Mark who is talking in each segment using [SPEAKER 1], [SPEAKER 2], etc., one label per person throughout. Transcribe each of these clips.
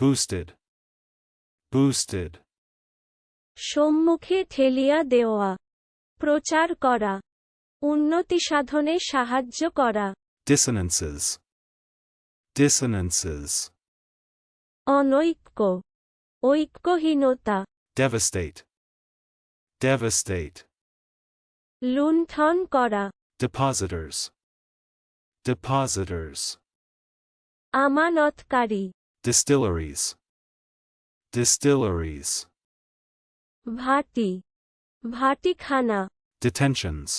[SPEAKER 1] boosted, boosted,
[SPEAKER 2] সম্মুখে ঠেলিয়া দেওয়া প্রচার করা উন্নতি সাধনে সাহায্য করা
[SPEAKER 1] dissonances, dissonances,
[SPEAKER 2] অনৈক্য ঐক্যহীনতা
[SPEAKER 1] devastate, devastate,
[SPEAKER 2] লুণ্ঠন করা
[SPEAKER 1] depositors, depositors,
[SPEAKER 2] আমানতকারী
[SPEAKER 1] distilleries, distilleries,
[SPEAKER 2] ভাটি ভাটিখানা
[SPEAKER 1] detentions,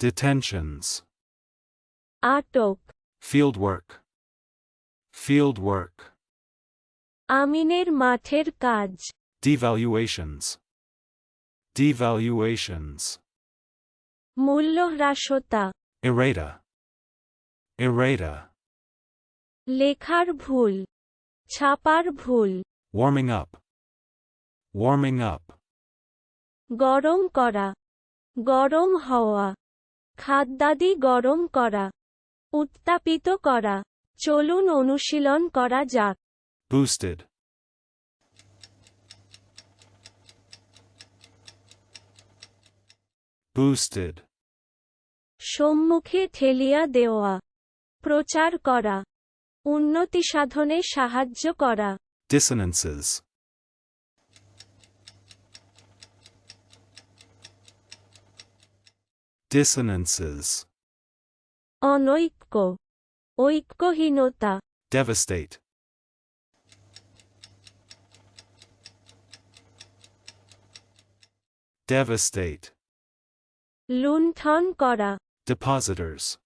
[SPEAKER 1] detentions,
[SPEAKER 2] আটক
[SPEAKER 1] field work, field work,
[SPEAKER 2] আমিনের মাঠের কাজ
[SPEAKER 1] devaluations, devaluations,
[SPEAKER 2] মূল্য হ্রাসতা
[SPEAKER 1] errata, errata,
[SPEAKER 2] লেখার ভুল ছাপার ভুল
[SPEAKER 1] warming up, warming up,
[SPEAKER 2] গরম করা গরম হওয়া খাদ্যাদি গরম করা উত্তাপিত করা চলুন অনুশীলন করা যাক।
[SPEAKER 1] Boosted, boosted,
[SPEAKER 2] সম্মুখে ঠেলিয়া দেওয়া প্রচার করা। উন্নতি সাধনে সাহায্য করা।
[SPEAKER 1] Dissonances. Dissonances.
[SPEAKER 2] অনৈক্য। ঐক্যহীনতা।
[SPEAKER 1] ডেভাস্টেট ডেভাস্টেট
[SPEAKER 2] লুণ্ঠন করা।
[SPEAKER 1] ডিপোজিটরস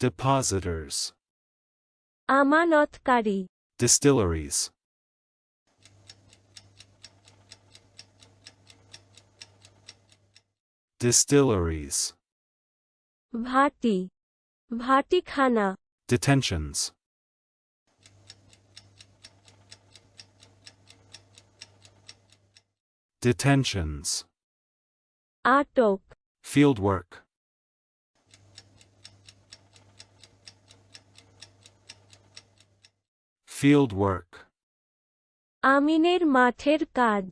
[SPEAKER 1] depositors,
[SPEAKER 2] আমানতকারী
[SPEAKER 1] distilleries, distilleries,
[SPEAKER 2] ভাটি ভাটিখানা
[SPEAKER 1] detentions, detentions,
[SPEAKER 2] আটক
[SPEAKER 1] field field work,
[SPEAKER 2] আমিনের মাঠের কাজ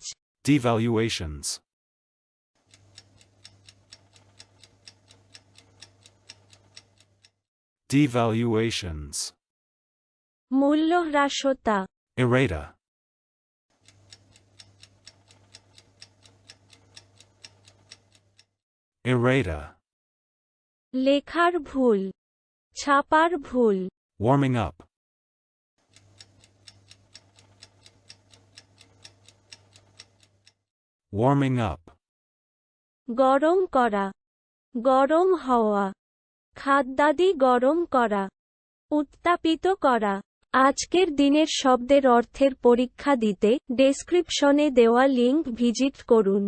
[SPEAKER 1] devaluations, devaluations,
[SPEAKER 2] মূল্য হ্রাসতা
[SPEAKER 1] errata, errata,
[SPEAKER 2] লেখার ভুল ছাপার ভুল
[SPEAKER 1] warming up, Warming up,
[SPEAKER 2] গরম করা গরম হওয়া খাদ্যাদি গরম করা উত্তাপিত করা। আজকের দিনের শব্দের অর্থের পরীক্ষা দিতে ডেসক্রিপশনে দেওয়া লিঙ্ক ভিজিট করুন।